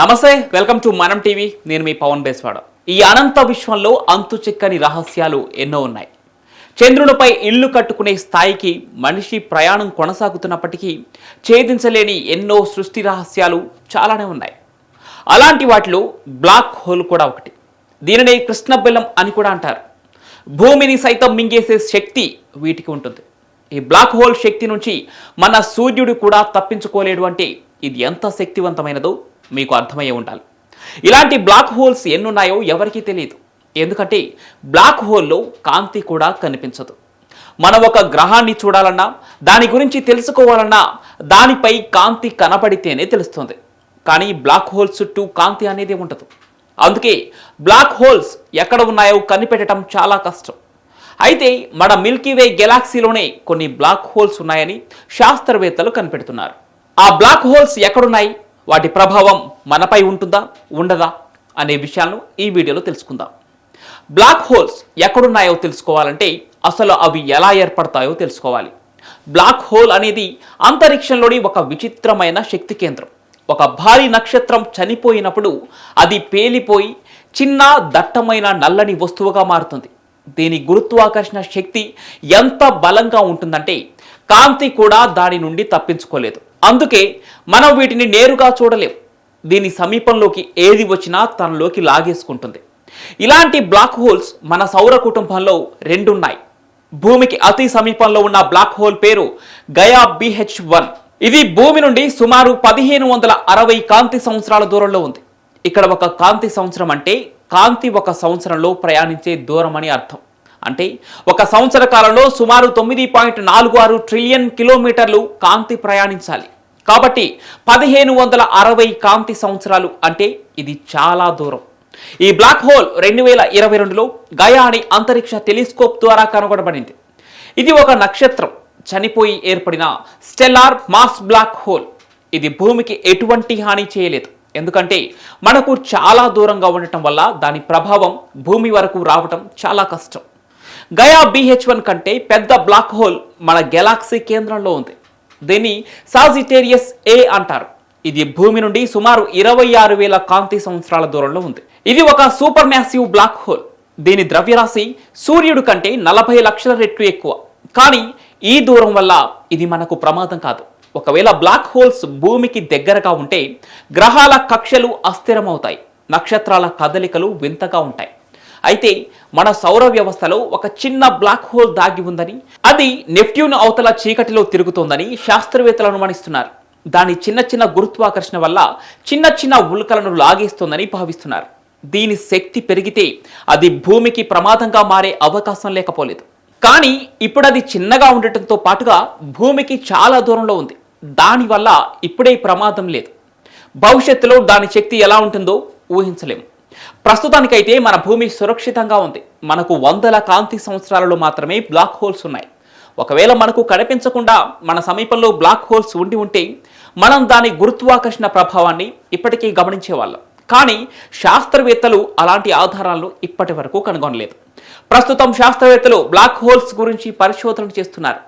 నమస్తే welcome to మనం TV. నేను మీ పవన్ బేస్వాడ. ఈ అనంత విశ్వంలో అంతు చిక్కని రహస్యాలు ఎన్నో ఉన్నాయి. చంద్రునిపై ఇల్లు కట్టుకునే స్థాయికి మనిషి ప్రయాణం కొనసాగుతున్నప్పటికీ ఛేదించలేని ఎన్నో సృష్టి రహస్యాలు చాలానే ఉన్నాయి. అలాంటి వాటిలో బ్లాక్ హోల్ కూడా ఒకటి. దీనినే కృష్ణబెల్లం అని కూడా అంటారు. భూమిని సైతం మింగేసే శక్తి వీటికి ఉంటుంది. ఈ బ్లాక్ హోల్ శక్తి నుంచి మన సూర్యుడు కూడా తప్పించుకోలేడు అంటే ఇది ఎంత శక్తివంతమైనదో మీకు అర్థమయ్యే ఉండాలి. ఇలాంటి బ్లాక్ హోల్స్ ఎన్నున్నాయో ఎవరికీ తెలియదు ఎందుకంటే బ్లాక్ హోల్లో కాంతి కూడా కనిపించదు. మనం ఒక గ్రహాన్ని చూడాలన్నా దాని గురించి తెలుసుకోవాలన్నా దానిపై కాంతి కనపడితేనే తెలుస్తుంది. కానీ బ్లాక్ హోల్స్ చుట్టూ కాంతి అనేది ఉండదు. అందుకే బ్లాక్ హోల్స్ ఎక్కడ ఉన్నాయో కనిపెట్టడం చాలా కష్టం. అయితే మన మిల్కీవే గెలాక్సీలోనే కొన్ని బ్లాక్ హోల్స్ ఉన్నాయని శాస్త్రవేత్తలు కనిపెడుతున్నారు. ఆ బ్లాక్ హోల్స్ ఎక్కడున్నాయి? వాటి ప్రభావం మనపై ఉంటుందా ఉండదా అనే విషయాలను ఈ వీడియోలో తెలుసుకుందాం. బ్లాక్ హోల్స్ ఎక్కడున్నాయో తెలుసుకోవాలంటే అసలు అవి ఎలా ఏర్పడతాయో తెలుసుకోవాలి. బ్లాక్ హోల్ అనేది అంతరిక్షంలోని ఒక విచిత్రమైన శక్తి కేంద్రం. ఒక భారీ నక్షత్రం చనిపోయినప్పుడు అది పేలిపోయి చిన్న దట్టమైన నల్లని వస్తువుగా మారుతుంది. దీని గురుత్వాకర్షణ శక్తి ఎంత బలంగా ఉంటుందంటే కాంతి కూడా దాని నుండి తప్పించుకోలేదు. అందుకే మనం వీటిని నేరుగా చూడలేం. దీని సమీపంలోకి ఏది వచ్చినా తనలోకి లాగేసుకుంటుంది. ఇలాంటి బ్లాక్ హోల్స్ మన సౌర కుటుంబంలో రెండున్నాయి. భూమికి అతి సమీపంలో ఉన్న బ్లాక్ హోల్ పేరు గయా బిహెచ్ వన్. ఇది భూమి నుండి సుమారు పదిహేను వందల అరవై కాంతి సంవత్సరాల దూరంలో ఉంది. ఇక్కడ ఒక కాంతి సంవత్సరం అంటే కాంతి ఒక సంవత్సరంలో ప్రయాణించే దూరం అని అర్థం. అంటే ఒక సంవత్సర కాలంలో సుమారు తొమ్మిది పాయింట్ నాలుగు ఆరు ట్రిలియన్ కిలోమీటర్లు కాంతి ప్రయాణించాలి. కాబట్టి పదిహేను వందల అరవై కాంతి సంవత్సరాలు అంటే ఇది చాలా దూరం. ఈ బ్లాక్ హోల్ రెండు వేల ఇరవై రెండులో గయా అని అంతరిక్ష టెలిస్కోప్ ద్వారా కనుగొనబడింది. ఇది ఒక నక్షత్రం. చనిపోయి ఏర్పడిన స్టెల్లార్ మాస్ బ్లాక్ హోల్ ఇది భూమికి ఎటువంటి హాని చేయలేదు. ఎందుకంటే మనకు చాలా దూరంగా ఉండటం వల్ల దాని ప్రభావం భూమి వరకు రావటం చాలా కష్టం. గయా బిహెచ్ వన్ కంటే పెద్ద బ్లాక్ హోల్ మన గెలాక్సీ కేంద్రంలో ఉంది. దీన్ని సాజిటేరియస్ ఏ అంటారు? ఇది భూమి నుండి సుమారు ఇరవై ఆరు వేల కాంతి సంవత్సరాల దూరంలో ఉంది. ఇది ఒక సూపర్ మ్యాసివ్ బ్లాక్ హోల్. దీని ద్రవ్యరాశి సూర్యుడు కంటే నలభై లక్షల రెట్లు ఎక్కువ. కానీ ఈ దూరం వల్ల ఇది మనకు ప్రమాదం కాదు. ఒకవేళ బ్లాక్ హోల్స్ భూమికి దగ్గరగా ఉంటే గ్రహాల కక్షలు అస్థిరమవుతాయి. నక్షత్రాల కదలికలు వింతగా ఉంటాయి. అయితే మన సౌర వ్యవస్థలో ఒక చిన్న బ్లాక్ హోల్ దాగి ఉందని అది నెప్ట్యూన్ అవతల చీకటిలో తిరుగుతోందని శాస్త్రవేత్తలు అనుమానిస్తున్నారు. దాని చిన్న చిన్న గురుత్వాకర్షణ వల్ల చిన్న చిన్న ఉల్కలను లాగేస్తోందని భావిస్తున్నారు. దీని శక్తి పెరిగితే అది భూమికి ప్రమాదంగా మారే అవకాశం లేకపోలేదు. కానీ ఇప్పుడు అది చిన్నగా ఉండటంతో పాటుగా భూమికి చాలా దూరంలో ఉంది. దానివల్ల ఇప్పుడే ప్రమాదం లేదు. భవిష్యత్తులో దాని శక్తి ఎలా ఉంటుందో ఊహించలేము. ప్రస్తుతానికైతే మన భూమి సురక్షితంగా ఉంది. మనకు వందల కాంతి సంవత్సరాలలో మాత్రమే బ్లాక్ హోల్స్ ఉన్నాయి. ఒకవేళ మనకు కనిపించకుండా మన సమీపంలో బ్లాక్ హోల్స్ ఉండి ఉంటే మనం దాని గురుత్వాకర్షణ ప్రభావాన్ని ఇప్పటికీ గమనించేవాళ్ళం. కానీ శాస్త్రవేత్తలు అలాంటి ఆధారాలను ఇప్పటి వరకు కనుగొనలేదు. ప్రస్తుతం శాస్త్రవేత్తలు బ్లాక్ హోల్స్ గురించి పరిశోధనలు చేస్తున్నారు.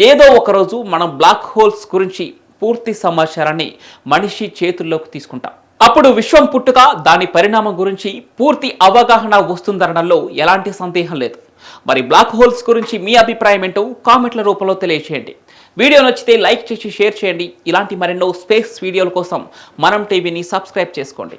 ఏదో ఒకరోజు మనం బ్లాక్ హోల్స్ గురించి పూర్తి సమాచారాన్ని మనిషి చేతుల్లోకి తీసుకుంటాం. అప్పుడు విశ్వం పుట్టుక దాని పరిణామం గురించి పూర్తి అవగాహన వస్తుందనడంలో ఎలాంటి సందేహం లేదు. మరి బ్లాక్ హోల్స్ గురించి మీ అభిప్రాయం ఏంటో కామెంట్ల రూపంలో తెలియచేయండి. వీడియో నచ్చితే లైక్ చేసి షేర్ చేయండి. ఇలాంటి మరెన్నో స్పేస్ వీడియోల కోసం మనం టీవీని సబ్స్క్రైబ్ చేసుకోండి.